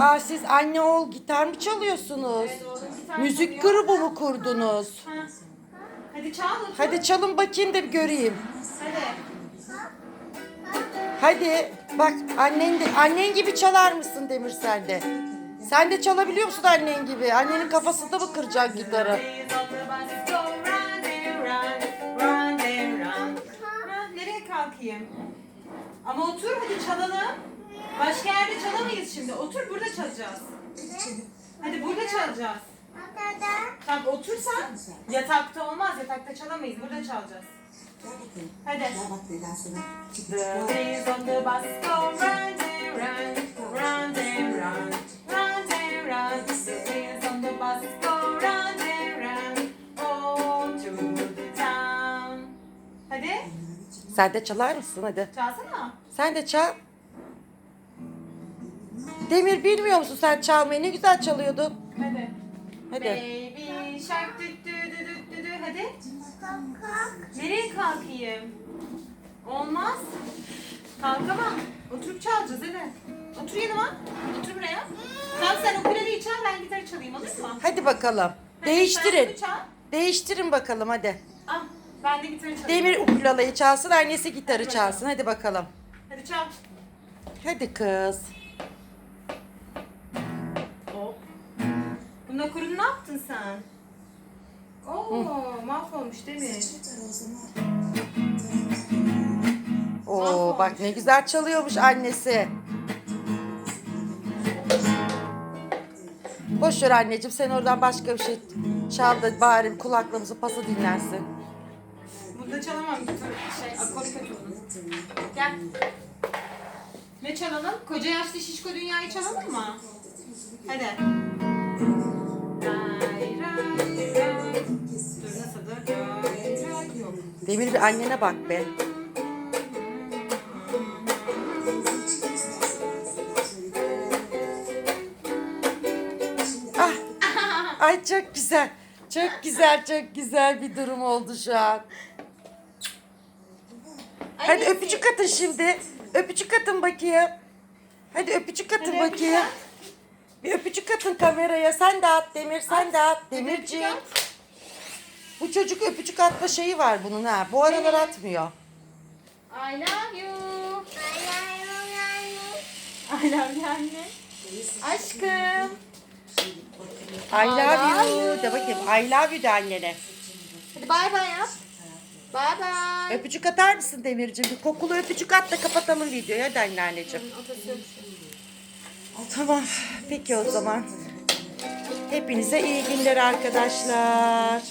Aa siz anne oğul gitar mı çalıyorsunuz? Evet, oğlum gitar Müzik çalıyor. grubu mu kurdunuz? Ha. Hadi çal. Hadi çalın bakayım da bir göreyim. Hadi. Hadi bak annen de annen gibi çalar mısın Demir sen de? Sen de çalabiliyor musun annen gibi? Annenin kafasında mı kıracaksın gitarı? Nereye kalkayım? Ama otur hadi çalalım. Başka yerde şimdi. Otur burada çalacağız. Hadi burada çalacağız. Tamam otursan yatakta olmaz. Yatakta çalamayız. Burada çalacağız. Hadi. The days of the bus go round and round, round and round, round and round. The days of the bus go round and round, home to the town. Hadi, Sen de çalar mısın hadi? çalsana. Sen de çal. Demir bilmiyor musun sen çalmayı? Ne güzel çalıyordun. Hadi. Hadi. Baby shark dü dü dü dü dü dü. Hadi. Nereye kalkayım? Olmaz. Kalkamam. Oturup çalacağız hadi. Otur yanıma. Otur buraya. Tamam sen ukuleleyi çal ben gitarı çalayım olur mu? Hadi bakalım. Hadi Değiştirin. sen bunu çal. Değiştirin bakalım hadi. Al ben de gitarı çalayım. Demir ukuleleyi çalsın, annesi gitarı çalsın. Hadi bakalım. Hadi çal. Hadi kız. Bunda kurunu ne yaptın sen? Oo, mahvolmuş değil mi? Oo bak ne güzel çalıyormuş annesi. Boş ver anneciğim sen oradan başka bir şey çal da bari kulaklığımızı pası dinlensin. Burada çalamam gitar şey kötü bunun. Gel. Ne çalalım? Koca yaşlı şişko dünyayı çalalım mı? Hadi. Demir bir annene bak be. Ah. Ay çok güzel. Çok güzel, çok güzel bir durum oldu şu an. Hadi öpücük atın şimdi. Öpücük atın bakayım. Hadi öpücük atın Hadi öpücük bakayım. at. Bir öpücük atın kameraya. Sen de at Demir, sen de at Demirciğim. Bu çocuk öpücük atma şeyi var bunun ha. Bu aralar atmıyor. I love you. I love you anne. Aşkım. I love you. De bakayım. I love you de annene. Hadi bay bay yap. Bay bay. Öpücük atar mısın Demirciğim? Bir kokulu öpücük at da kapatalım videoyu. Hadi anneanneciğim. Tamam. Peki o zaman. Hepinize iyi günler arkadaşlar.